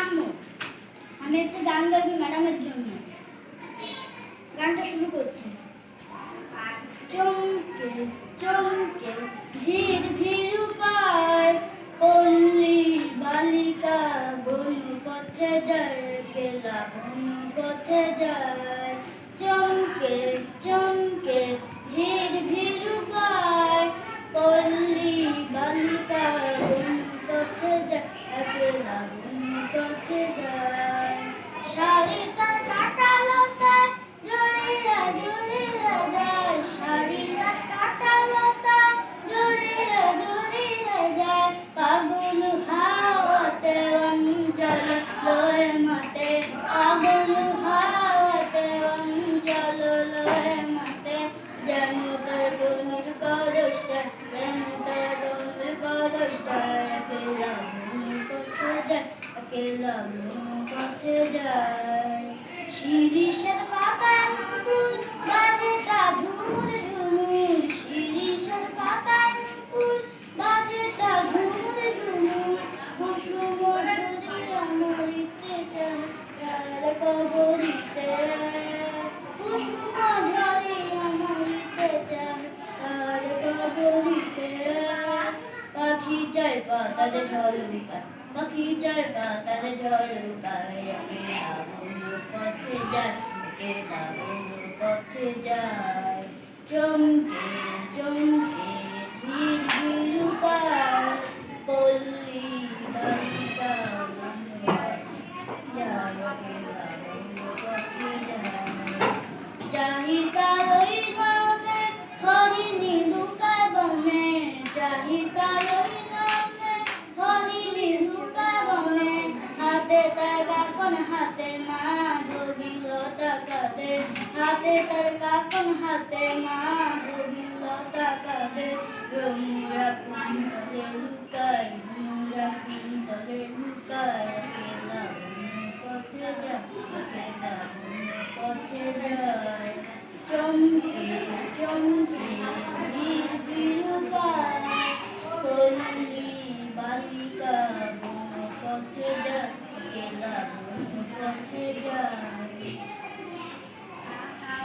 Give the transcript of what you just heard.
কাম্য আমি একটু গান গাইবি ম্যাডামের জন্য। গানটা শুরু করছি। চমকে চমকে ধীর বন পথে যায় মন পথে যায় শিরিষের পাতা নুপুর বাজে তা ঝুমুর ঝুমুর শিরিষের পাতা নুপুর বাজে তা ঝুমুর ঝুমুর তার কবরিতে কুসুম ঝরিয়া মরিতে চায় কবরিতে পাখি চায় পাতাতে ঝলকায় পাখি পাতাতে ঝলকায় একে আগুন পথে যায় পথে যায়। চমকে চমকে, ধীর ধীর পায় পল্লী বালিকা যায়। হাতে মা ধবিল টাকাতে হাতে তার কাকন হাতে মা ধবিল টাকাতে রমুরা কুন্তলে 我想听《》。